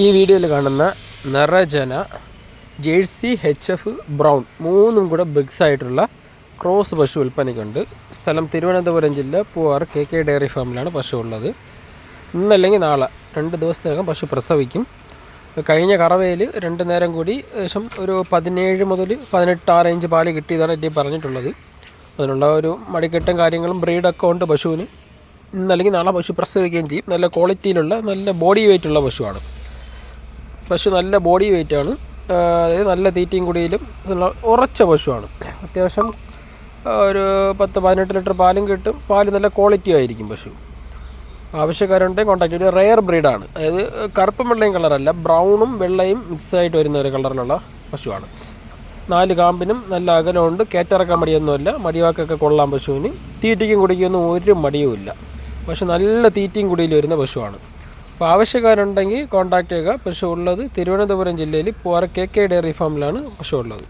ഈ വീഡിയോയിൽ കാണുന്ന നിറജന ജേഴ്സി എച്ച് എഫ് ബ്രൗൺ മൂന്നും കൂടെ ബിഗ്സ് ആയിട്ടുള്ള ക്രോസ് പശു വിൽപ്പനയ്ക്കുണ്ട്. സ്ഥലം തിരുവനന്തപുരം ജില്ല പൂവാർ കെ കെ ഡയറി ഫാമിലാണ് പശു ഉള്ളത്. ഇന്നല്ലെങ്കിൽ നാളെ രണ്ട് ദിവസത്തിനകം പശു പ്രസവിക്കും. കഴിഞ്ഞ കറവയിൽ രണ്ട് നേരം കൂടി ഏകദേശം ഒരു പതിനേഴ് മുതൽ പതിനെട്ട് ആ റേഞ്ച് പാൽ കിട്ടിയതാണ് എറ്റി പറഞ്ഞിട്ടുള്ളത്. അതിനുള്ള ഒരു മടിക്കെട്ടും കാര്യങ്ങളും ബ്രീഡൊക്കെ ഉണ്ട് പശുവിന്. ഇന്നല്ലെങ്കിൽ നാളെ പശു പ്രസവിക്കുകയും ചെയ്യും. നല്ല ക്വാളിറ്റിയിലുള്ള നല്ല ബോഡി വെയിറ്റ് ഉള്ള പശുവാണ്. പശു നല്ല ബോഡി വെയിറ്റ് ആണ്. അതായത് നല്ല തീറ്റയും കുടിയിലും ഉറച്ച പശുവാണ്. അത്യാവശ്യം ഒരു പത്ത് പതിനെട്ട് ലിറ്റർ പാലും കിട്ടും. പാൽ നല്ല ക്വാളിറ്റി ആയിരിക്കും പശു. ആവശ്യക്കാരുണ്ടെങ്കിൽ കോൺടാക്ട് ചെയ്ത് റെയർ ബ്രീഡാണ് അതായത് കറുപ്പും വെള്ളയും കളറല്ല ബ്രൗണും വെള്ളയും മിക്സ് ആയിട്ട് വരുന്ന ഒരു കളറിലുള്ള പശുവാണ്. നാല് കാമ്പിനും നല്ല അകലമുണ്ട്. കയറ്റിറക്കാൻ മടിയൊന്നുമില്ല. മടിവാക്കൊക്കെ കൊള്ളാം പശുവിന്. തീറ്റയ്ക്കും കുടിക്കൊന്നും ഒരു മടിയുമില്ല. പക്ഷെ നല്ല തീറ്റയും കുടിയിൽ വരുന്ന പശുവാണ്. അപ്പോൾ ആവശ്യക്കാരുണ്ടെങ്കിൽ കോൺടാക്ട് ചെയ്യുക. പശു ഉള്ളത് തിരുവനന്തപുരം ജില്ലയിൽ പോര കെ കെ ഡയറി ഫാമിലാണ് പശു ഉള്ളത്.